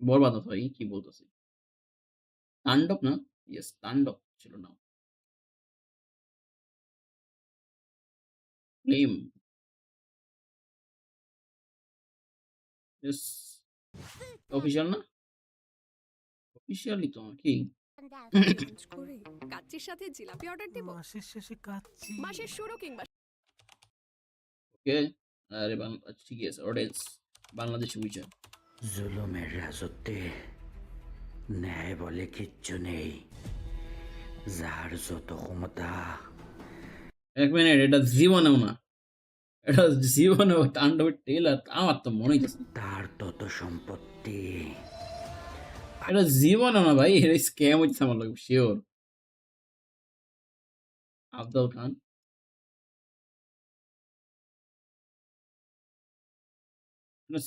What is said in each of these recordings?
বরবাদ না ভাই কি বলতেছি? তাণ্ডব না? ইয়েস তাণ্ডব ছিল নাম। ফ্লেম। ইয়েস। অফিসিয়াল না? অফিসিয়ালই তো কি? কাচ্চির সাথে জিলাপি অর্ডার দিব মাসের শেষে কাচ্চি মাসের শুরু কিংবা ওকে। আরে বাং আচ্ছা ঠিকই আছে। অডিয়েন্স বাংলাদেশি বিচার। জুলুমের রাজত্বে ন্যায় বলে কিচ্ছু নেই যার যত ক্ষমতা এক মিনিট এটা জীবনেও না। এটা জীবনেও তাণ্ডবের ট্রেলার আমার তো মনে না। তার তত সম্পত্তি এটা জীবনেও না ভাই এটা স্ক্যাম হইতেছে আমার লাগে শিওর। আফজাল খান।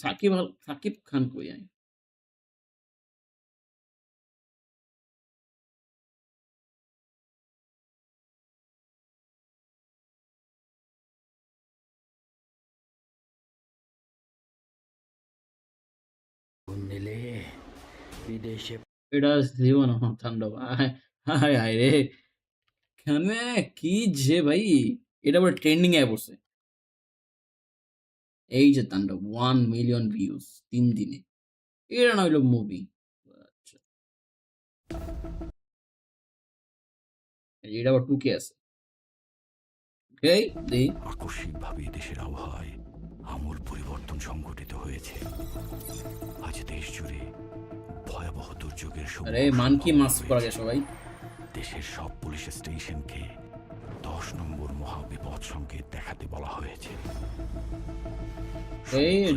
সাকিব আল সাকিব খান কই আয়? গুণ নিলে বিদেশে এটা জীবনেও না তাণ্ডব। আয় হায় হায় রে! কেনে কি যে ভাই এটা আবার ট্রেন্ডিং এ পড়ছে। এই যে তাণ্ডব ওয়ান মিলিয়ন ভিউজ তিন দিনে। এটা না হইল মুভি। এটা আবার 2K আছে। আকস্মিকভাবে দেশের আবহাওয়ায় আমূল পরিবর্তন সংঘটিত হয়েছে আজ দেশ জুড়ে ভয়াবহ দুর্যোগের আরে মানকি মাছ করা যায় সবাই। দেশের সব পুলিশ স্টেশনকে দশ নম্বর মহাবিপদ সংকেত দেখাতে বলা হয়েছে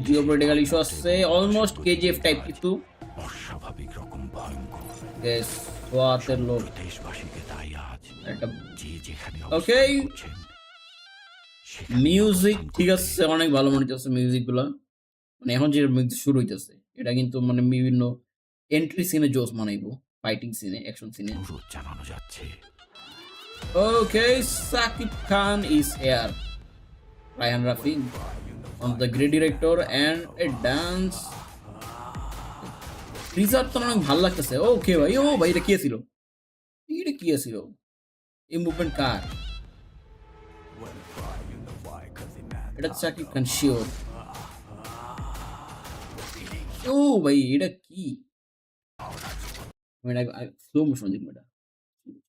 জিওপলিটিক্যাল ইস্যু আসছে অলমোস্ট কেজিএফ টাইপ কিছু। অস্বাভাবিক রকম ভয়ঙ্কর। সোয়াতের লোক। দেশবাসীকে তাই আজ একটা যে যেখানে সেখানে মিউজিক ঠিক আছে অনেক ভালো মনে হইতেছে মিউজিকগুলা মানে এখন যে মিউজিক শুরু হইতেছে এটা কিন্তু মানে বিভিন্ন এন্ট্রি সিনে জোস মানাইবো ফাইটিং সিনে অ্যাকশন সিনে জানানো যাচ্ছে। Okay Shakib Khan is here Raihan Rafi on the great director and a dance. Teaser তো অনেক ভালো লাগতেছে ওকে ভাই ও ভাই এটা কি ছিল এটা কি ছিল এই মুভমেন্ট কার এটা সাকিব খান শিওর ও ভাই এটা কি স্লো মোশন দেখব এটা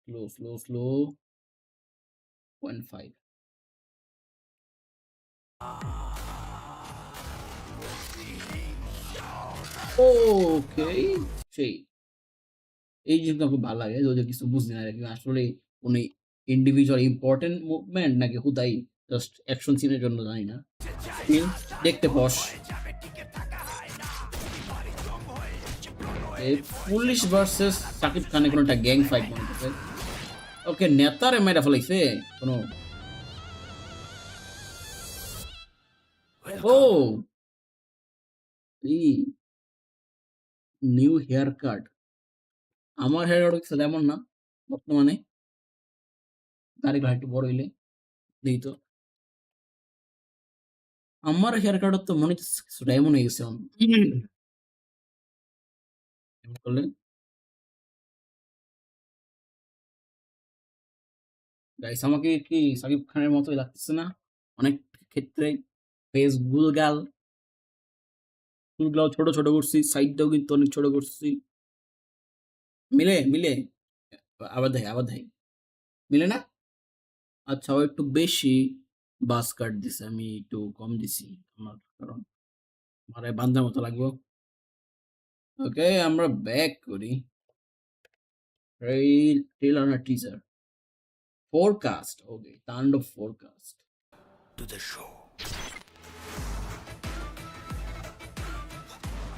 slow slow slow point five okay সেই। এই জিনিসটা খুব ভালো লাগে, যদি কিছু বুঝতে না আসলে উনি ইন্ডিভিজুয়াল ইম্পর্টেন্ট মুভমেন্ট নাকি হুদাই জাস্ট অ্যাকশন সিনের জন্য জানি না। দেখতে বস। পুলিশ ভার্সেস সাকিব খানের কোনো একটা গ্যাং ফাইট মনে হচ্ছে। ওকে, নেতারে মেরা ফেলাইছে? কোনো ও! নিউ হেয়ার কাট আমার হেয়ার কাট হচ্ছে এমন না, বর্তমানে। দাড়িগুলো একটু বড় হইলে দিই তো। আমার হেয়ার কাট তো মনে হচ্ছে কিছুটা এমন হয়ে গেছে। এমন করলে? গাইস আমাকে কি সাকিব খানের মতোই লাগতেছে না? অনেক ক্ষেত্রে ফেস গুলগাল। চুলগুলাও ছোট ছোট করছি সাইডটাও কিন্তু অনেক ছোট করছি। মিলে মিলে? আবার দেখ আবার দেখ মিলে না? আচ্ছা ও একটু বেশি বাস কাট দিছে, আমি একটু কম দিছি আমার, কারণ আমার বান্ধার মতো লাগবো। ওকে, আমরা ব্যাক করি। Teaser forecast okay Tandav forecast to the show.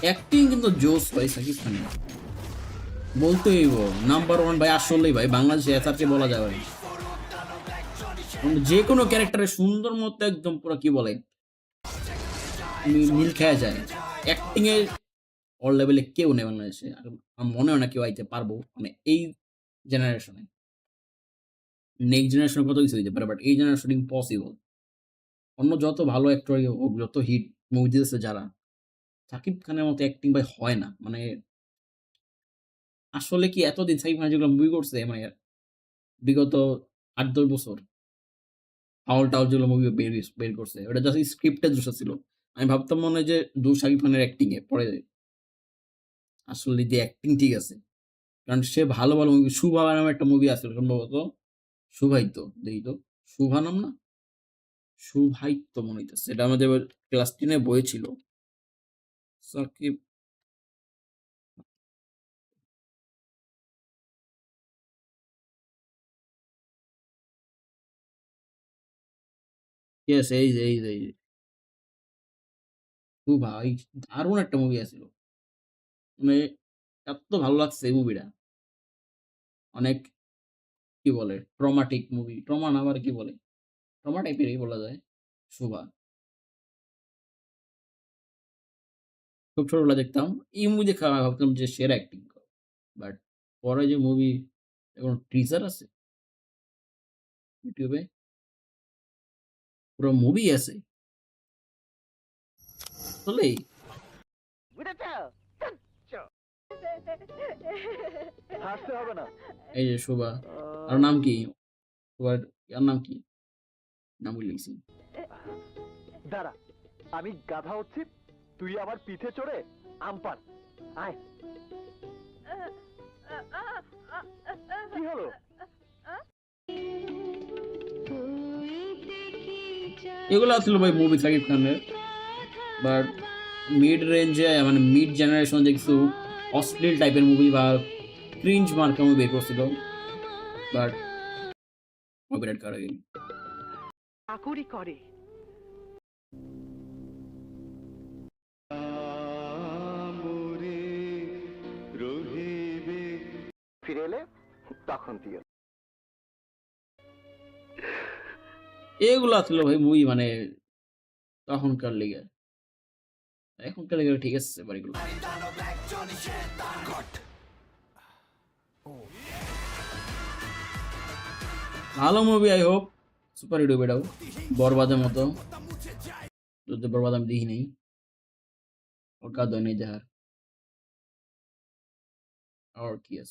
Acting কিন্তু জোস ভাই সাকিব খানের বলতেই নাম্বার ওয়ান ভাই, আসলেই ভাই, বাংলাদেশে এসআরকে বলা যায় ভাই। যে কোনো ক্যারেক্টারে সুন্দর মতো একদম পুরো কি বলে মিল খেয়া যায়। অ্যাক্টিং এর অল লেভেলে কেউ নেই বাংলাদেশে। আমার মনে হয় না কেউ আইতে পারব মানে এই জেনারেশনে নেক্সট জেনারেশনে কত কিছু হইতে পারে বাট এই জেনারেশন ইম্পসিবল অন্য যত ভালো অ্যাক্টর হোক, যত হিট মুভি দিতেছে যারা সাকিব খানের মতো অ্যাক্টিং ভাই হয় না। মানে আসলে কি এতদিন সাকিব খান যেগুলো মুভি করছে মানে বিগত আট দশ বছর, হাওল টাওল যেগুলো মুভি বের বের করছে, ওটা জাস্ট স্ক্রিপ্টের দোষ ছিল। আমি ভাবতাম মনে হয় যে দু সাকিব খানের অ্যাক্টিং এ পরে আসলে যে অ্যাক্টিং ঠিক আছে। কারণ সে ভালো ভালো মুভি শুভা নামে একটা মুভি আছে সম্ভবত। শুভাইত দেখি তো। শুভা নাম না? শুভাইত্য মনে হইতেছে। এটা আমাদের ক্লাস টেনে বই ছিল। সাকিব ইয়েস এই যে এই যে এই যে। শুভা এই দারুণ একটা মুভি আছিল মানে এত ভালো লাগছে এই মুভিটা অনেক, কি বলে ট্রমাটিক মুভি ট্রমা না আবার কি বলে? ট্রমা টাইপেরই বলা যায়। শুভা খুব ছোটবেলা দেখতাম। এই মুভি দেখে আমি ভাবতাম যে সেরা অ্যাক্টিং করে বাট পরে যে মুভি এখন টিজার আছে। ইউটিউবে পুরো মুভি আছে। আসলেই এই যে শোভা আর নাম কি? শোভার আর নাম কি? নাম ভুলে গেছি দাঁড়া আমি গাধা হচ্ছি তুই আমার পিঠে চড়ে আমপান আয়। কি হলো? এগুলো ছিল ভাই মুভি সাকিব খানের বাট মিড রেঞ্জে মানে মিড জেনারেশন যে কিছু অশ্লীল টাইপের মুভি বা ক্রিঞ্জ মার্কা মুভি বের করছিল বাট কপিরাইট করা গেল চাকুরি করে। ফিরে এলে তখন দিও এগুলো ছিল ভাই মুভি মানে তখনকার লেগে। এখনকার লেগে ঠিক আছে বাড়িগুলো ভালো movie I hope super hit এটাও বরবাদের মতো। যদি বরবাদ আমি দেখি নেই ওর কাজ নেই দেখার। আর কি আছে?